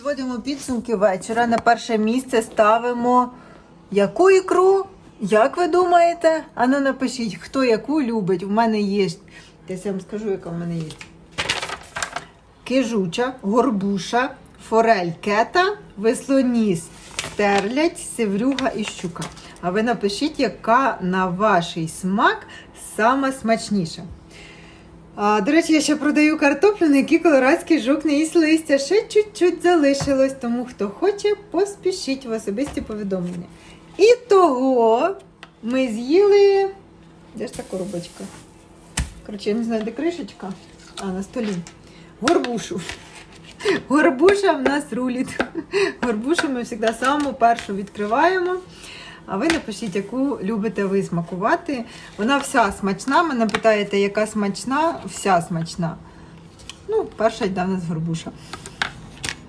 Підводимо підсумки вечора. На перше місце ставимо яку ікру? Як ви думаєте? Ану напишіть, хто яку любить. У мене є. Я вам скажу, яка в мене є. Кижуча, горбуша, форель кета, веслоніс, стерлядь, севрюга і щука. А ви напишіть, яка на ваш смак сама смачніша. А, до речі, я ще продаю картоплю, на якій колорадський жук не їсть листя. Ще чуть-чуть залишилось, тому хто хоче, поспішіть в особисті повідомлення. І того ми з'їли. Де ж та коробочка? Коротше, я не знаю, де кришечка. А, на столі. Горбушу. Горбуша в нас рулить. Горбушу ми завжди саму першу відкриваємо. А ви напишіть, яку любите ви смакувати. Вона вся смачна. Мене питаєте, яка смачна, вся смачна. Ну, перша йде в нас горбуша.